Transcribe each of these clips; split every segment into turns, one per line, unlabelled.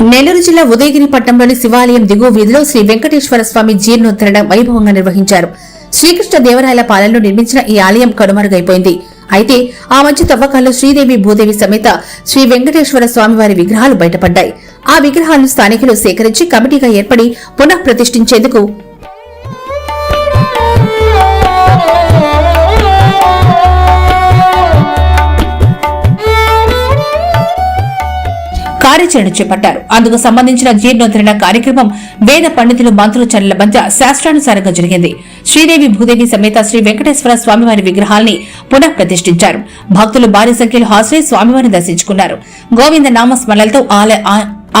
నెల్లూరు జిల్లా ఉదయగిరి పట్టణంలోని శివాలయం దిగువ వీధిలో శ్రీ వెంకటేశ్వర స్వామి జీర్ణోద్ధరణ వైభవంగా నిర్వహించారు. శ్రీకృష్ణ దేవరాయల పాలనలో నిర్మించిన ఈ ఆలయం కనుమరుగైపోయింది. అయితే ఆ మధ్య తవ్వకాల్లో శ్రీదేవి భూదేవి సమేత శ్రీ వెంకటేశ్వర స్వామివారి విగ్రహాలు బయటపడ్డాయి. ఆ విగ్రహాలను స్థానికులు సేకరించి కమిటీగా ఏర్పడి పునః కార్యాచరణ చేపట్టారు. అందుకు సంబంధించిన జీర్ణోద్ధరణ కార్యక్రమం వేద పండితులు మంత్రుల చర్యల మధ్య శాస్త్రానుసారంగా జరిగింది. శ్రీదేవి భూదేవి సమేత శ్రీ వెంకటేశ్వర స్వామివారి విగ్రహాల్ని పునః ప్రతిష్ఠించారు భక్తులు భారీ సంఖ్యలో హాజరై స్వామివారిని దర్శించుకున్నారు. గోవింద నామస్మరణలతో ఆలయ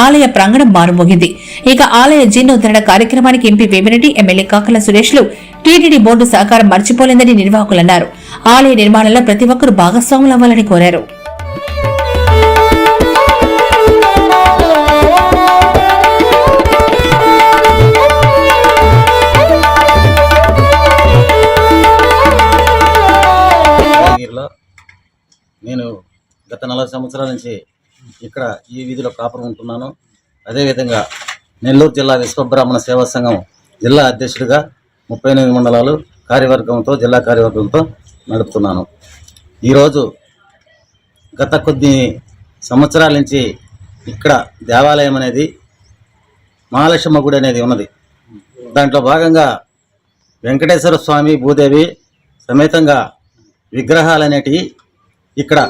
ఆలయ ప్రాంగణం మారుమోగింది. ఇక ఆలయ జీర్ణోద్ధరణ కార్యక్రమానికి ఎంపీ వేమిరెడ్డి ఎమ్మెల్యే కాకల సురేష్లు టీటీడీ బోర్డు సహకారం మర్చిపోలేదని నిర్వాహకులన్నారు. ఆలయ నిర్మాణంలో ప్రతి ఒక్కరూ భాగస్వాములు అవ్వాలని
కోరారు. నేను గత నలభై సంవత్సరాల నుంచి ఇక్కడ ఈ వీధిలో కాపురం ఉంటున్నాను. అదేవిధంగా నెల్లూరు జిల్లా విశ్వబ్రాహ్మణ సేవా సంఘం జిల్లా అధ్యక్షుడిగా ముప్పై ఎనిమిది మండలాలు కార్యవర్గంతో జిల్లా కార్యవర్గంతో నడుపుతున్నాను. ఈరోజు గత కొద్ది సంవత్సరాల నుంచి ఇక్కడ దేవాలయం అనేది మహాలక్ష్మ గుడి అనేది ఉన్నది. దాంట్లో భాగంగా వెంకటేశ్వర స్వామి భూదేవి సమేతంగా విగ్రహాలు అనేటివి ఇక్కడ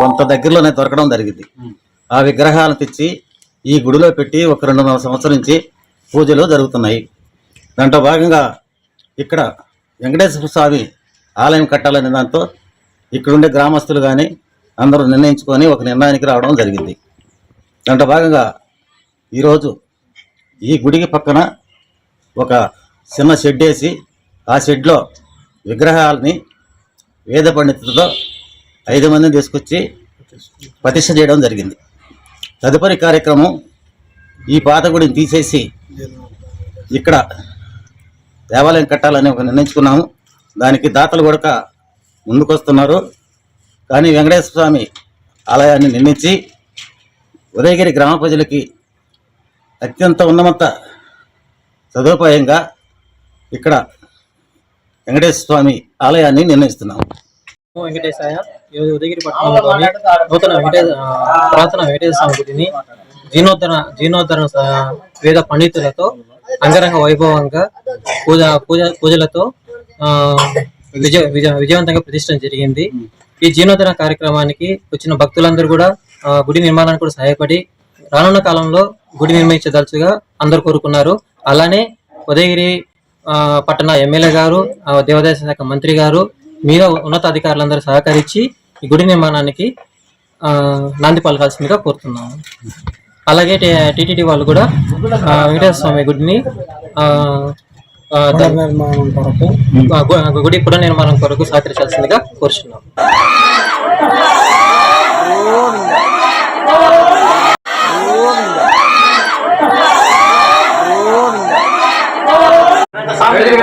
కొంత దగ్గరలోనే దొరకడం జరిగింది. ఆ విగ్రహాలను తెచ్చి ఈ గుడిలో పెట్టి ఒక రెండున్నర సంవత్సరం నుంచి పూజలు జరుగుతున్నాయి. దాంట్లో భాగంగా ఇక్కడ వెంకటేశ్వర స్వామి ఆలయం కట్టాలనే దాంతో ఇక్కడ ఉండే గ్రామస్తులు కానీ అందరూ నిర్ణయించుకొని ఒక నిర్ణయానికి రావడం జరిగింది. దాంట్లో భాగంగా ఈరోజు ఈ గుడికి పక్కన ఒక చిన్న షెడ్ వేసి ఆ షెడ్లో విగ్రహాలని వేద పండితులతో ఐదు మందిని తీసుకొచ్చి ప్రతిష్ట చేయడం జరిగింది. తదుపరి కార్యక్రమం ఈ పాత గుడిని తీసేసి ఇక్కడ దేవాలయం కట్టాలని ఒక నిర్ణయించుకున్నాము. దానికి దాతలు కూడా ముందుకొస్తున్నారు. కానీ వెంకటేశ్వర స్వామి ఆలయాన్ని నిర్మించి ఉదయగిరి గ్రామ ప్రజలకి అత్యంత ఉన్నమంత సదుపాయంగా ఇక్కడ వెంకటేశ్వర స్వామి ఆలయాన్ని నిర్ణయిస్తున్నాం
నమో వెంకటేశాయ. ఈరోజు ఉదయగిరి పట్టణంలోని నూతన వెంకటేశ్వర పురాతన వెంకటేశ్వర స్వామి గుడిని జీర్ణోద్ధరణ జీర్ణోద్ధరణ వేద పండితులతో అంగరంగ వైభవంగా పూజ పూజ పూజలతో విజయ విజయ విజయవంతంగా ప్రతిష్టం జరిగింది. ఈ జీర్ణోద్ధరణ కార్యక్రమానికి వచ్చిన భక్తులందరూ కూడా గుడి నిర్మాణానికి కూడా సహాయపడి రానున్న కాలంలో గుడి నిర్మించదలుచుగా అందరు కోరుకున్నారు. అలానే ఉదయగిరి పట్టణ ఎమ్మెల్యే గారు దేవాదాయ శాఖ మంత్రి గారు మీద ఉన్నతాధికారులందరూ సహకరించి ఈ గుడి నిర్మాణానికి ఆ, నాంది పలకాల్సిందిగా కోరుతున్నాము. అలాగే టీటీడీ వాళ్ళు కూడా వెంకటేశ్వర స్వామి గుడిని గుడి పునర్నిర్మాణం కొరకు సహకరించాల్సిందిగా కోరుచున్నాం